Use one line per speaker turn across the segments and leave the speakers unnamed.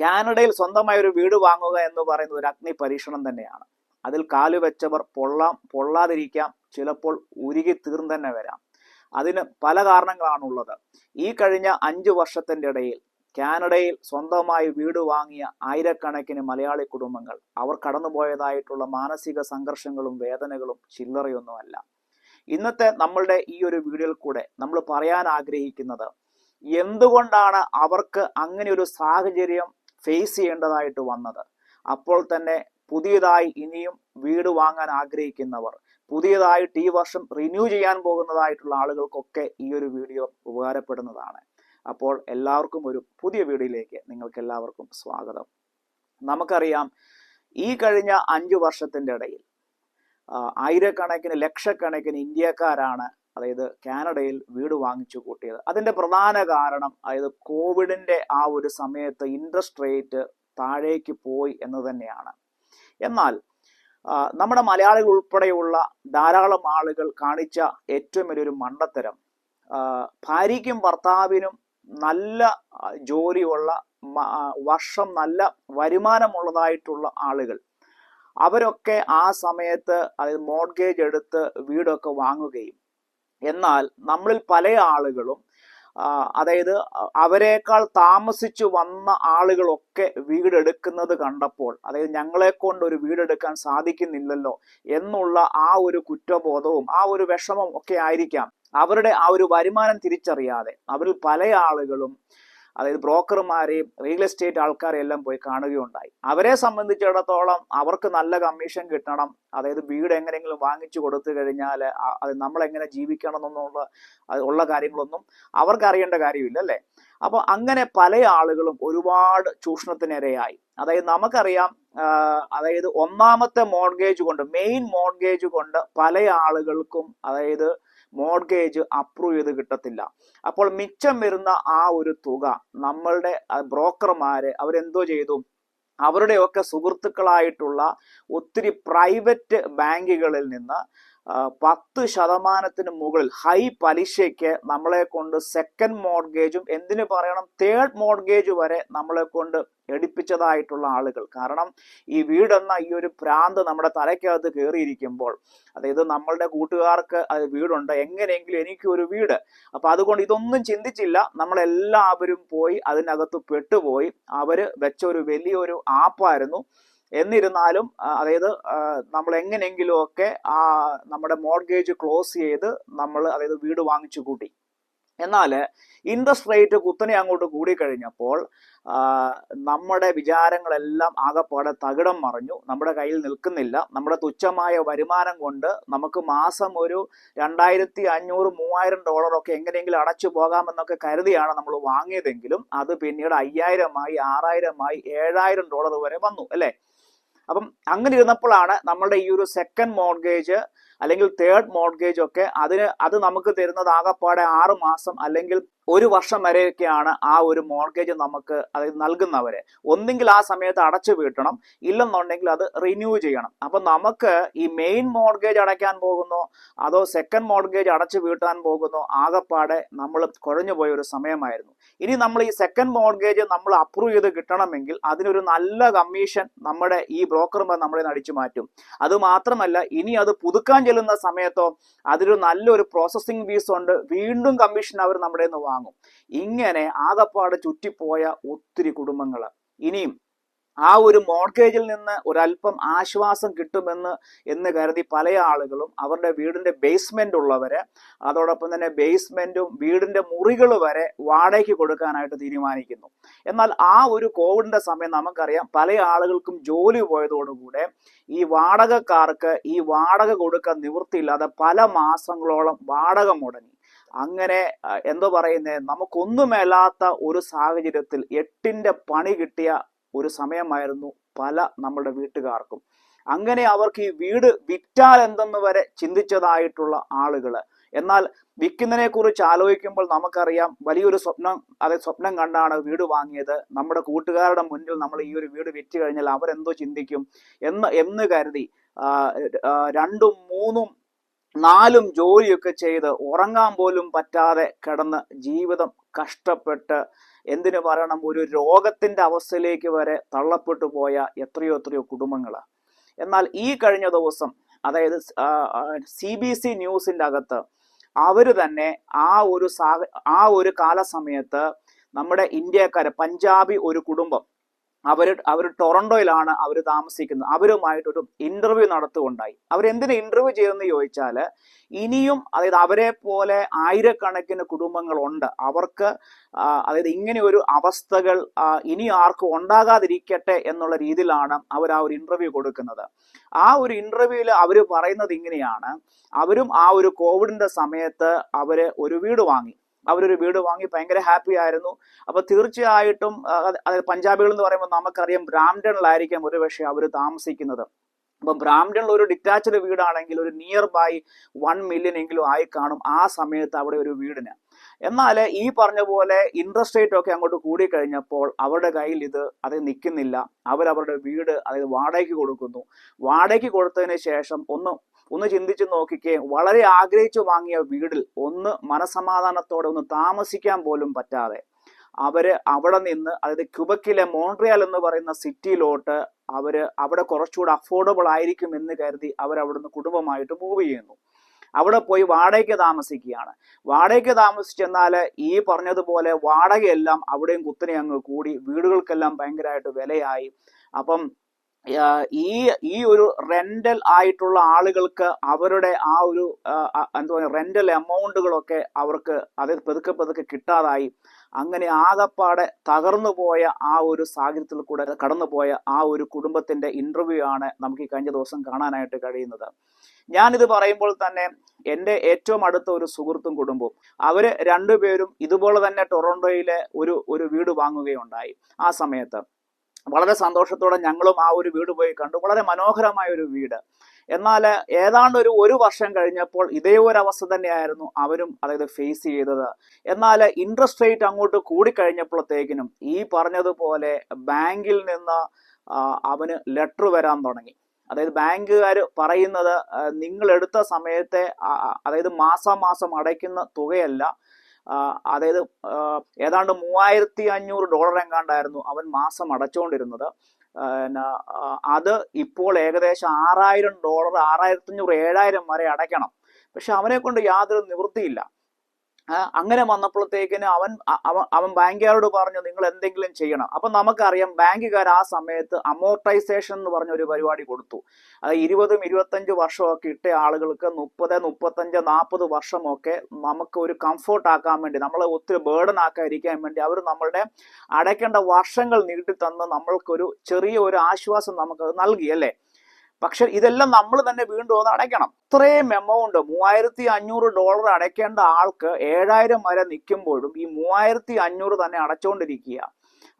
കാനഡയിൽ സ്വന്തമായി ഒരു വീട് വാങ്ങുക എന്ന് പറയുന്നത് ഒരു അഗ്നി പരീക്ഷണം തന്നെയാണ്. അതിൽ കാലുവെച്ചവർ പൊള്ളാം പൊള്ളാതിരിക്കാം ചിലപ്പോൾ ഉരുകി തീർന്നു തന്നെ വരാം. അതിന് പല കാരണങ്ങളാണുള്ളത്. ഈ കഴിഞ്ഞ അഞ്ചു വർഷത്തിന്റെ ഇടയിൽ കാനഡയിൽ സ്വന്തമായി വീട് വാങ്ങിയ ആയിരക്കണക്കിന് മലയാളി കുടുംബങ്ങൾ അവർ കടന്നുപോയതായിട്ടുള്ള മാനസിക സംഘർഷങ്ങളും വേദനകളും ചില്ലറയൊന്നുമല്ല. ഇന്നത്തെ നമ്മളുടെ ഈ ഒരു വീഡിയോയിൽ കൂടെ നമ്മൾ പറയാൻ ആഗ്രഹിക്കുന്നത് എന്തുകൊണ്ടാണ് അവർക്ക് അങ്ങനെ ഒരു സാഹചര്യം ഫേസ് ചെയ്യേണ്ടതായിട്ട് വന്നത്. അപ്പോൾ തന്നെ പുതിയതായി ഇനിയും വീട് വാങ്ങാൻ ആഗ്രഹിക്കുന്നവർ പുതിയതായിട്ട് ഈ വർഷം റിന്യൂ ചെയ്യാൻ പോകുന്നതായിട്ടുള്ള ആളുകൾക്കൊക്കെ ഈ ഒരു വീഡിയോ ഉപകാരപ്പെടുന്നതാണ്. അപ്പോൾ എല്ലാവർക്കും ഒരു പുതിയ വീഡിയോയിലേക്ക് നിങ്ങൾക്ക് എല്ലാവർക്കും സ്വാഗതം. നമുക്കറിയാം ഈ കഴിഞ്ഞ അഞ്ചു വർഷത്തിന്റെ ഇടയിൽ ആയിരക്കണക്കിന് ലക്ഷക്കണക്കിന് ഇന്ത്യക്കാരാണ് അതായത് കാനഡയിൽ വീട് വാങ്ങിച്ചു കൂട്ടിയത്. അതിന്റെ പ്രധാന കാരണം അതായത് കോവിഡിന്റെ ആ ഒരു സമയത്ത് ഇൻട്രസ്റ്റ് റേറ്റ് താഴേക്ക് പോയി എന്ന് തന്നെയാണ്. എന്നാൽ നമ്മുടെ മലയാളികൾ ഉൾപ്പെടെയുള്ള ധാരാളം ആളുകൾ കാണിച്ച ഏറ്റവും വലിയൊരു മണ്ടത്തരം ഭാര്യയ്ക്കും ഭർത്താവിനും നല്ല ജോലിയുള്ള വർഷം നല്ല വരുമാനമുള്ളതായിട്ടുള്ള ആളുകൾ അവരൊക്കെ ആ സമയത്ത് അതായത് മോഡ്ഗേജ് എടുത്ത് വീടൊക്കെ വാങ്ങുകയും എന്നാൽ നമ്മളിൽ പല ആളുകളും അതായത് അവരെക്കാൾ താമസിച്ചു വന്ന ആളുകളൊക്കെ വീടെടുക്കുന്നത് കണ്ടപ്പോൾ അതായത് ഞങ്ങളെ കൊണ്ട് ഒരു വീടെടുക്കാൻ സാധിക്കുന്നില്ലല്ലോ എന്നുള്ള ആ ഒരു കുറ്റബോധവും ആ ഒരു വിഷമം ഒക്കെ ആയിരിക്കാം അവരുടെ ആ ഒരു വരുമാനം തിരിച്ചറിയാതെ. അവരിൽ പല ആളുകളും അതായത് ബ്രോക്കർമാരെയും റിയൽ എസ്റ്റേറ്റ് ആൾക്കാരെ എല്ലാം പോയി കാണുകയുണ്ടായി. അവരെ സംബന്ധിച്ചിടത്തോളം അവർക്ക് നല്ല കമ്മീഷൻ കിട്ടണം. അതായത് വീട് എങ്ങനെയെങ്കിലും വാങ്ങിച്ചു കൊടുത്തു കഴിഞ്ഞാൽ അത് നമ്മളെങ്ങനെ ജീവിക്കണം എന്നുള്ള ഉള്ള കാര്യങ്ങളൊന്നും അവർക്ക് അറിയേണ്ട കാര്യമില്ല അല്ലേ? അപ്പൊ അങ്ങനെ പല ആളുകളും ഒരുപാട് ചൂഷണത്തിനിരയായി. അതായത് നമുക്കറിയാം അതായത് ഒന്നാമത്തെ മോർഗേജ് കൊണ്ട് മെയിൻ മോർഗേജ് കൊണ്ട് പല ആളുകൾക്കും അതായത് മോഡ്ഗേജ് അപ്രൂവ് ചെയ്ത് കിട്ടത്തില്ല. അപ്പോൾ മിച്ചം വരുന്ന ആ ഒരു തുക നമ്മളുടെ ബ്രോക്കർമാര് അവരെന്തോ ചെയ്തു? അവരുടെയൊക്കെ സുഹൃത്തുക്കളായിട്ടുള്ള ഒത്തിരി പ്രൈവറ്റ് ബാങ്കുകളിൽ നിന്ന് പത്ത് ശതമാനത്തിന് മുകളിൽ ഹൈ പലിശയ്ക്ക് നമ്മളെ കൊണ്ട് സെക്കൻഡ് മോർഗേജും എന്തിനു പറയണം? തേർഡ് മോർഗേജ് വരെ നമ്മളെ കൊണ്ട് എടുപ്പിച്ചതായിട്ടുള്ള ആളുകൾ. കാരണം ഈ വീടെന്ന ഈ ഒരു ഭ്രാന്ത് നമ്മുടെ തലയ്ക്കകത്ത് കയറിയിരിക്കുമ്പോൾ അതായത് നമ്മളുടെ കൂട്ടുകാർക്ക് അത് വീടുണ്ട് എങ്ങനെയെങ്കിലും എനിക്ക് ഒരു വീട്. അപ്പൊ അതുകൊണ്ട് ഇതൊന്നും ചിന്തിച്ചില്ല. നമ്മളെല്ലാവരും പോയി അതിനകത്ത് പെട്ടുപോയി. അവർ വെച്ച ഒരു വലിയൊരു ആപ്പായിരുന്നു. എന്നിരുന്നാലും അതായത് നമ്മൾ എങ്ങനെയെങ്കിലും ഒക്കെ ആ നമ്മുടെ മോർഗേജ് ക്ലോസ് ചെയ്ത് നമ്മൾ അതായത് വീട് വാങ്ങിച്ചു കൂട്ടി. എന്നാൽ ഇൻട്രസ്റ്റ് റേറ്റ് കുത്തനെ അങ്ങോട്ട് കൂടിക്കഴിഞ്ഞപ്പോൾ നമ്മുടെ വിചാരങ്ങളെല്ലാം ആകെപ്പാടെ തകിടം മറിഞ്ഞു. നമ്മുടെ കയ്യിൽ നിൽക്കുന്നില്ല. നമ്മുടെ തുച്ഛമായ വരുമാനം കൊണ്ട് നമുക്ക് മാസം ഒരു രണ്ടായിരത്തി അഞ്ഞൂറ് മൂവായിരം ഡോളറൊക്കെ എങ്ങനെയെങ്കിലും അടച്ചു പോകാമെന്നൊക്കെ കരുതിയാണ് നമ്മൾ വാങ്ങിയതെങ്കിലും അത് പിന്നീട് അയ്യായിരമായി ആറായിരമായി ഏഴായിരം ഡോളർ വരെ വന്നു അല്ലേ? അപ്പം അങ്ങനെ ഇരുന്നപ്പോഴാണ് നമ്മളുടെ ഈ ഒരു സെക്കൻഡ് മോർഗേജ് അല്ലെങ്കിൽ തേർഡ് മോർഗേജ് ഒക്കെ അതിന് അത് നമുക്ക് തരുന്നത് ആകെപ്പാടെ ആറ് മാസം അല്ലെങ്കിൽ ഒരു വർഷം വരെയൊക്കെയാണ് ആ ഒരു മോർഗേജ് നമുക്ക് അതായത് നൽകുന്നവര്. ഒന്നെങ്കിൽ ആ സമയത്ത് അടച്ചു വീട്ടണം. ഇല്ലെന്നുണ്ടെങ്കിൽ അത് റിന്യൂ ചെയ്യണം. അപ്പൊ നമുക്ക് ഈ മെയിൻ മോർഗേജ് അടയ്ക്കാൻ പോകുന്നോ അതോ സെക്കൻഡ് മോർഗേജ് അടച്ചു വീട്ടാൻ പോകുന്നോ ആകെപ്പാടെ നമ്മൾ കുഴഞ്ഞു പോയ ഒരു സമയമായിരുന്നു. ഇനി നമ്മൾ ഈ സെക്കൻഡ് മോർഗേജ് നമ്മൾ അപ്രൂവ് ചെയ്ത് കിട്ടണമെങ്കിൽ അതിനൊരു നല്ല കമ്മീഷൻ നമ്മുടെ ഈ ബ്രോക്കർമാർ നമ്മളെ അടിച്ചു മാറ്റും. അത് മാത്രമല്ല ഇനി അത് പുതുക്കാൻ ചെല്ലുന്ന സമയത്തോ അതിലൊരു നല്ലൊരു പ്രോസസ്സിംഗ് ഫീസ് ഉണ്ട്. വീണ്ടും കമ്മീഷൻ അവർ നമ്മുടെ നിന്ന് വാങ്ങും. ഇങ്ങനെ ആകപ്പാട് ചുറ്റിപ്പോയ ഒത്തിരി കുടുംബങ്ങൾ. ഇനിയും ആ ഒരു മോർഗേജിൽ നിന്ന് ഒരല്പം ആശ്വാസം കിട്ടുമെന്ന് എന്ന് കരുതി പല ആളുകളും അവരുടെ വീടിന്റെ ബേസ്മെന്റ് ഉള്ളവരെ അതോടൊപ്പം തന്നെ ബേസ്മെന്റും വീടിന്റെ മുറികൾ വരെ വാടകയ്ക്ക് കൊടുക്കാനായിട്ട് തീരുമാനിക്കുന്നു. എന്നാൽ ആ ഒരു കോവിഡിന്റെ സമയം നമുക്കറിയാം പല ആളുകൾക്കും ജോലി പോയതോടുകൂടെ ഈ വാടകക്കാർക്ക് ഈ വാടക കൊടുക്കാൻ നിവൃത്തിയില്ലാതെ പല മാസങ്ങളോളം വാടക മുടങ്ങി. അങ്ങനെ എന്തോ എന്തോ പറയുന്നേ നമുക്കൊന്നുമേലാത്ത ഒരു സാഹചര്യത്തിൽ എട്ടിന്റെ പണി കിട്ടിയ ഒരു സമയമായിരുന്നു പല നമ്മുടെ വീട്ടുകാർക്കും. അങ്ങനെ അവർക്ക് ഈ വീട് വിറ്റാൽ എന്തെന്ന് വരെ ചിന്തിച്ചതായിട്ടുള്ള ആളുകൾ എന്നാൽ വിൽക്കുന്നതിനെ കുറിച്ച് ആലോചിക്കുമ്പോൾ നമുക്കറിയാം വലിയൊരു സ്വപ്നം അതെ സ്വപ്നം കണ്ടാണ് വീട് വാങ്ങിയത്. നമ്മുടെ കൂട്ടുകാരുടെ മുന്നിൽ നമ്മൾ ഈ ഒരു വീട് വിറ്റ് കഴിഞ്ഞാൽ അവരെന്തോ ചിന്തിക്കും എന്ന് എന്ന് കരുതി. രണ്ടും മൂന്നും നാലും ജോലിയൊക്കെ ചെയ്ത് ഉറങ്ങാൻ പോലും പറ്റാതെ കിടന്ന് ജീവിതം കഷ്ടപ്പെട്ട് എന്തിനു പറയണം ഒരു രോഗത്തിന്റെ അവസ്ഥയിലേക്ക് വരെ തള്ളപ്പെട്ടു പോയ എത്രയോ എത്രയോ കുടുംബങ്ങൾ എന്നാൽ ഈ കഴിഞ്ഞ ദിവസം അതായത് സി ബി സി ന്യൂസിന്റെ അകത്ത് അവർ തന്നെ ആ ഒരു സാഹ ആ ഒരു കാലസമയത്ത് നമ്മുടെ ഇന്ത്യക്കാരെ പഞ്ചാബി ഒരു കുടുംബം അവർ അവർ ടൊറന്റോയിലാണ് അവർ താമസിക്കുന്നത്. അവരുമായിട്ടൊരു ഇന്റർവ്യൂ നടത്തുകയുണ്ടായി. അവരെന്തിനു ഇന്റർവ്യൂ ചെയ്തെന്ന് ചോദിച്ചാൽ ഇനിയും അതായത് അവരെ പോലെ ആയിരക്കണക്കിന് കുടുംബങ്ങളുണ്ട്. അവർക്ക് അതായത് ഇങ്ങനെ ഒരു അവസ്ഥകൾ ഇനി ആർക്കും ഉണ്ടാകാതിരിക്കട്ടെ എന്നുള്ള രീതിയിലാണ് അവർ ആ ഒരു ഇന്റർവ്യൂ കൊടുക്കുന്നത്. ആ ഒരു ഇന്റർവ്യൂവിൽ അവർ പറയുന്നത് ഇങ്ങനെയാണ്. അവരും ആ ഒരു കോവിഡിന്റെ സമയത്ത് അവർ ഒരു വീട് വാങ്ങി. അവരൊരു വീട് വാങ്ങി ഭയങ്കര ഹാപ്പി ആയിരുന്നു. അപ്പൊ തീർച്ചയായിട്ടും അതായത് പഞ്ചാബികൾ എന്ന് പറയുമ്പോൾ നമുക്കറിയാം ബ്രാംഡണിലായിരിക്കാം ഒരു പക്ഷേ അവർ താമസിക്കുന്നത്. അപ്പം ബ്രാംഡണിൽ ഒരു ഡിറ്റാച്ച്ഡ് വീടാണെങ്കിൽ ഒരു നിയർ ബൈ വൺ മില്യൺ എങ്കിലും ആയി കാണും ആ സമയത്ത് അവിടെ ഒരു വീടിന്. എന്നാൽ ഈ പറഞ്ഞ പോലെ ഇൻട്രസ്റ്റ് റേറ്റ് ഒക്കെ അങ്ങോട്ട് കൂടിക്കഴിഞ്ഞപ്പോൾ അവരുടെ കയ്യിൽ ഇത് അത് നിൽക്കുന്നില്ല. അവരവരുടെ വീട് അതായത് വാടകയ്ക്ക് കൊടുക്കുന്നു. വാടകയ്ക്ക് കൊടുത്തതിന് ശേഷം ഒന്ന് ഒന്ന് ചിന്തിച്ച് നോക്കിക്കേ. വളരെ ആഗ്രഹിച്ചു വാങ്ങിയ വീടിൽ ഒന്ന് മനസമാധാനത്തോടെ ഒന്ന് താമസിക്കാൻ പോലും പറ്റാതെ അവർ അവിടെ നിന്ന് അതായത് ക്യുബക്കിലെ മോൺട്രിയൽ എന്ന് പറയുന്ന സിറ്റിയിലോട്ട് അവർ അവിടെ കുറച്ചുകൂടെ അഫോർഡബിൾ ആയിരിക്കും എന്ന് കരുതി അവർ അവിടുന്ന് കുടുംബമായിട്ട് മൂവ് ചെയ്യുന്നു. അവിടെ പോയി വാടകയ്ക്ക് താമസിക്കുകയാണ്. വാടകയ്ക്ക് താമസിച്ചെന്നാൽ ഈ പറഞ്ഞതുപോലെ വാടകയെല്ലാം അവിടെയും കുത്തനെ അങ്ങ് കൂടി വീടുകൾക്കെല്ലാം ഭയങ്കരമായിട്ട് വിലയായി. അപ്പം ഈ ഈ ഒരു റെന്റൽ ആയിട്ടുള്ള ആളുകൾക്ക് അവരുടെ ആ ഒരു എന്താ പറയുക റെന്റൽ എമൗണ്ടുകളൊക്കെ അവർക്ക് അത് പതുക്കെ പതുക്കെ കിട്ടാതായി. അങ്ങനെ ആകപ്പാടെ തകർന്നു പോയ ആ ഒരു സാഹചര്യത്തിൽ കൂടെ കടന്നുപോയ ആ ഒരു കുടുംബത്തിന്റെ ഇന്റർവ്യൂ ആണ് നമുക്ക് ഈ കഴിഞ്ഞ ദിവസം കാണാനായിട്ട് കഴിയുന്നത്. ഞാനിത് പറയുമ്പോൾ തന്നെ എന്റെ ഏറ്റവും അടുത്ത ഒരു സുഹൃത്തും കുടുംബവും അവർ രണ്ടുപേരും ഇതുപോലെ തന്നെ ടൊറോണ്ടോയിലെ ഒരു ഒരു വീട് വാങ്ങുകയുണ്ടായി. ആ സമയത്ത് വളരെ സന്തോഷത്തോടെ ഞങ്ങളും ആ ഒരു വീട് പോയി കണ്ടു. വളരെ മനോഹരമായ ഒരു വീട്. എന്നാൽ ഏതാണ്ട് ഒരു ഒരു വർഷം കഴിഞ്ഞപ്പോൾ ഇതേ ഒരു അവസ്ഥ തന്നെയായിരുന്നു അവരും അതായത് ഫേസ് ചെയ്തത്. എന്നാൽ ഇൻട്രസ്റ്റ് റേറ്റ് അങ്ങോട്ട് കൂടിക്കഴിഞ്ഞപ്പോഴത്തേക്കിനും ഈ പറഞ്ഞതുപോലെ ബാങ്കിൽ നിന്ന് അവന് ലെറ്റർ വരാൻ തുടങ്ങി. അതായത് ബാങ്കുകാർ പറയുന്നത് നിങ്ങൾ എടുത്ത സമയത്തെ അതായത് മാസം മാസം അടയ്ക്കുന്ന തുകയല്ല അതായത് ഏതാണ്ട് മൂവായിരത്തി അഞ്ഞൂറ് ഡോളർ എങ്ങാണ്ടായിരുന്നു അവൻ മാസം അടച്ചുകൊണ്ടിരുന്നത് അത് ഇപ്പോൾ ഏകദേശം ആറായിരം ഡോളർ ആറായിരത്തി അഞ്ഞൂറ് ഏഴായിരം വരെ അടയ്ക്കണം. പക്ഷെ അവനെ കൊണ്ട് യാതൊരു നിവൃത്തിയില്ല. അങ്ങനെ വന്നപ്പോഴത്തേക്കിന് അവൻ അവൻ ബാങ്കുകാരോട് പറഞ്ഞു നിങ്ങൾ എന്തെങ്കിലും ചെയ്യണം. അപ്പൊ നമുക്കറിയാം ബാങ്കുകാർ ആ സമയത്ത് അമോർട്ടൈസേഷൻ എന്ന് പറഞ്ഞ ഒരു പരിപാടി കൊടുത്തു. അത് ഇരുപതും ഇരുപത്തഞ്ച് വർഷമൊക്കെ ഇട്ട ആളുകൾക്ക് മുപ്പത് മുപ്പത്തഞ്ച് നാൽപ്പത് വർഷമൊക്കെ നമുക്ക് ഒരു കംഫോർട്ട് ആക്കാൻ വേണ്ടി നമ്മളെ ഒത്തിരി ബേർഡൻ ആക്കാതിരിക്കാൻ വേണ്ടി അവർ നമ്മളുടെ അടയ്ക്കേണ്ട വർഷങ്ങൾ നീട്ടി തന്ന് നമ്മൾക്കൊരു ചെറിയ ഒരു ആശ്വാസം നമുക്ക് നൽകി അല്ലേ? പക്ഷെ ഇതെല്ലാം നമ്മൾ തന്നെ വീണ്ടും ഒന്ന് അടയ്ക്കണം. ഇത്രയും എമൗണ്ട് മൂവായിരത്തി അഞ്ഞൂറ് ഡോളർ അടയ്ക്കേണ്ട ആൾക്ക് ഏഴായിരം വരെ നിൽക്കുമ്പോഴും ഈ മൂവായിരത്തി അഞ്ഞൂറ് തന്നെ അടച്ചുകൊണ്ടിരിക്കുക.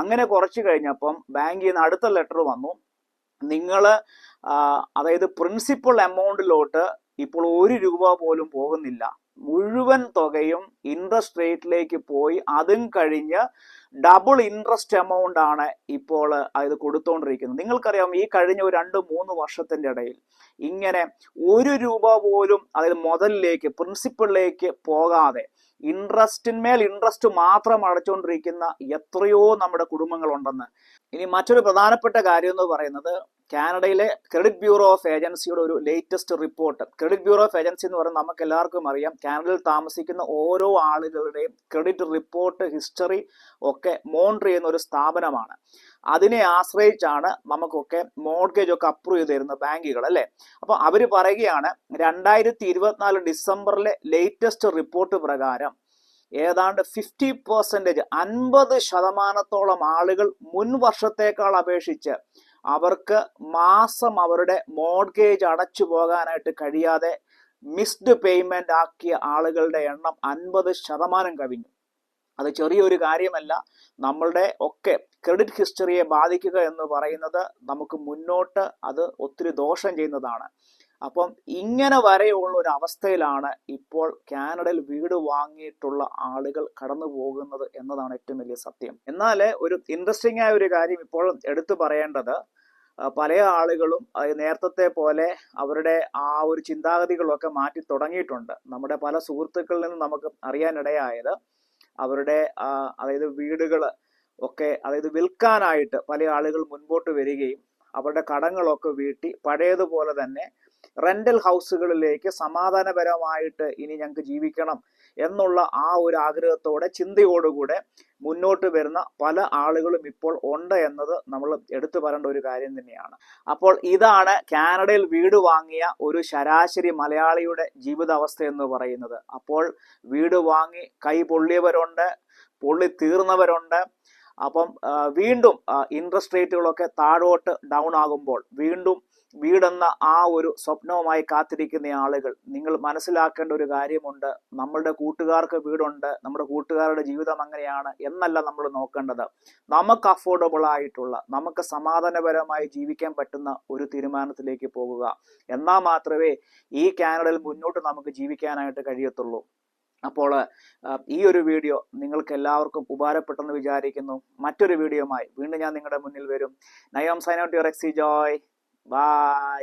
അങ്ങനെ കുറച്ച് കഴിഞ്ഞപ്പം ബാങ്കിൽ നിന്ന് അടുത്ത ലെറ്റർ വന്നു. നിങ്ങൾ അതായത് പ്രിൻസിപ്പൽ എമൗണ്ടിലോട്ട് ഇപ്പോൾ ഒരു രൂപ പോലും പോകുന്നില്ല. മുഴുവൻ തുകയും ഇൻട്രസ്റ്റ് റേറ്റിലേക്ക് പോയി. അതും കഴിഞ്ഞ് ഡബിൾ ഇൻട്രസ്റ്റ് എമൗണ്ട് ആണ് ഇപ്പോൾ അത് കൊടുത്തുകൊണ്ടിരിക്കുന്നത് നിങ്ങൾക്കറിയാം ഈ കഴിഞ്ഞ ഒരു രണ്ട് മൂന്ന് വർഷത്തിന്റെ ഇടയിൽ ഇങ്ങനെ ഒരു രൂപ പോലും അതായത് മുതലിലേക്ക് പ്രിൻസിപ്പളിലേക്ക് പോകാതെ ഇൻട്രസ്റ്റിന്മേൽ ഇൻട്രസ്റ്റ് മാത്രം അടച്ചുകൊണ്ടിരിക്കുന്ന എത്രയോ നമ്മുടെ കുടുംബങ്ങളുണ്ടെന്ന്. ഇനി മറ്റൊരു പ്രധാനപ്പെട്ട കാര്യം എന്ന് പറയുന്നത് കാനഡയിലെ ക്രെഡിറ്റ് ബ്യൂറോ ഓഫ് ഏജൻസിയുടെ ഒരു latest report credit bureau of agency എന്ന് പറയുന്നത് നമുക്ക് എല്ലാവർക്കും അറിയാം. കാനഡയിൽ താമസിക്കുന്ന ഓരോ ആളുകളുടെയും ക്രെഡിറ്റ് റിപ്പോർട്ട് ഹിസ്റ്ററി ഒക്കെ മോണിറ്റർ ചെയ്യുന്ന ഒരു സ്ഥാപനമാണ്. അതിനെ ആശ്രയിച്ചാണ് നമുക്കൊക്കെ മോർഗേജ് ഒക്കെ അപ്രൂവ് ചെയ്ത് തരുന്ന ബാങ്കുകൾ അല്ലേ? അപ്പൊ അവർ പറയുകയാണ് രണ്ടായിരത്തി ഇരുപത്തിനാല് ഡിസംബറിലെ ലേറ്റസ്റ്റ് റിപ്പോർട്ട് പ്രകാരം ഏതാണ്ട് ഫിഫ്റ്റി പെർസെന്റേജ് അൻപത് ശതമാനത്തോളം ആളുകൾ മുൻ വർഷത്തേക്കാൾ അപേക്ഷിച്ച് അവർക്ക് മാസം അവരുടെ മോർഗേജ് അടച്ചു പോകാനായിട്ട് കഴിയാതെ മിസ്ഡ് പേയ്മെന്റ് ആക്കിയ ആളുകളുടെ എണ്ണം അൻപത് ശതമാനം കവിഞ്ഞു. അത് ചെറിയൊരു കാര്യമല്ല. നമ്മളുടെ ഒക്കെ ക്രെഡിറ്റ് ഹിസ്റ്ററിയെ ബാധിക്കുക എന്ന് പറയുന്നത് നമുക്ക് മുന്നോട്ട് അത് ഒത്തിരി ദോഷം ചെയ്യുന്നതാണ്. അപ്പം ഇങ്ങനെ വരെയുള്ള ഒരു അവസ്ഥയിലാണ് ഇപ്പോൾ കാനഡയിൽ വീട് വാങ്ങിയിട്ടുള്ള ആളുകൾ കടന്നു പോകുന്നത് എന്നതാണ് ഏറ്റവും വലിയ സത്യം. എന്നാൽ ഒരു ഇൻട്രസ്റ്റിംഗ് ആയ ഒരു കാര്യം ഇപ്പോൾ എടുത്തു പറയേണ്ടത് പല ആളുകളും നേരത്തെ പോലെ അവരുടെ ആ ഒരു ചിന്താഗതികളൊക്കെ മാറ്റി തുടങ്ങിയിട്ടുണ്ട്. നമ്മുടെ പല സുഹൃത്തുക്കളിൽ നിന്നും നമുക്ക് അറിയാനിടയായത് അവരുടെ അതായത് വീടുകൾ ഒക്കെ അതായത് വിൽക്കാനായിട്ട് പല ആളുകൾ മുൻപോട്ട് വരികയും അവരുടെ കടങ്ങളൊക്കെ വീട്ടി പഴയതുപോലെ തന്നെ റെന്റൽ ഹൗസുകളിലേക്ക് സമാധാനപരമായിട്ട് ഇനി ഞങ്ങൾക്ക് ജീവിക്കണം എന്നുള്ള ആ ഒരു ആഗ്രഹത്തോടെ ചിന്തയോടുകൂടെ മുന്നോട്ട് വരുന്ന പല ആളുകളും ഇപ്പോൾ ഉണ്ട് എന്നത് നമ്മൾ എടുത്തു പറയേണ്ട ഒരു കാര്യം തന്നെയാണ്. അപ്പോൾ ഇതാണ് കാനഡയിൽ വീട് വാങ്ങിയ ഒരു ശരാശരി മലയാളിയുടെ ജീവിതാവസ്ഥ എന്ന് പറയുന്നത്. അപ്പോൾ വീട് വാങ്ങി കൈ പൊള്ളിയവരുണ്ട് പൊള്ളി തീർന്നവരുണ്ട് അപ്പം വീണ്ടും ഇൻട്രസ്റ്റ് റേറ്റുകളൊക്കെ താഴോട്ട് ഡൗൺ ആകുമ്പോൾ വീണ്ടും വീടെന്ന ആ ഒരു സ്വപ്നവുമായി കാത്തിരിക്കുന്ന ആളുകൾ നിങ്ങൾ മനസ്സിലാക്കേണ്ട ഒരു കാര്യമുണ്ട്. നമ്മളുടെ കൂട്ടുകാർക്ക് വീടുണ്ട് നമ്മുടെ കൂട്ടുകാരുടെ ജീവിതം അങ്ങനെയാണ് എന്നല്ല നമ്മൾ നോക്കേണ്ടത്. നമുക്ക് അഫോർഡബിൾ ആയിട്ടുള്ള നമുക്ക് സമാധാനപരമായി ജീവിക്കാൻ പറ്റുന്ന ഒരു തീരുമാനത്തിലേക്ക് പോകുക. എന്നാൽ മാത്രമേ ഈ കാനഡയിൽ മുന്നോട്ട് നമുക്ക് ജീവിക്കാനായിട്ട് കഴിയത്തുള്ളൂ. അപ്പോൾ ഈ ഒരു വീഡിയോ നിങ്ങൾക്ക് എല്ലാവർക്കും ഉപകാരപ്പെട്ടെന്ന് വിചാരിക്കുന്നു. മറ്റൊരു വീഡിയോയുമായി വീണ്ടും ഞാൻ നിങ്ങളുടെ മുന്നിൽ വരും. നയം ഔട്ട് യുവർ എക്സി ജോയ് ബൈ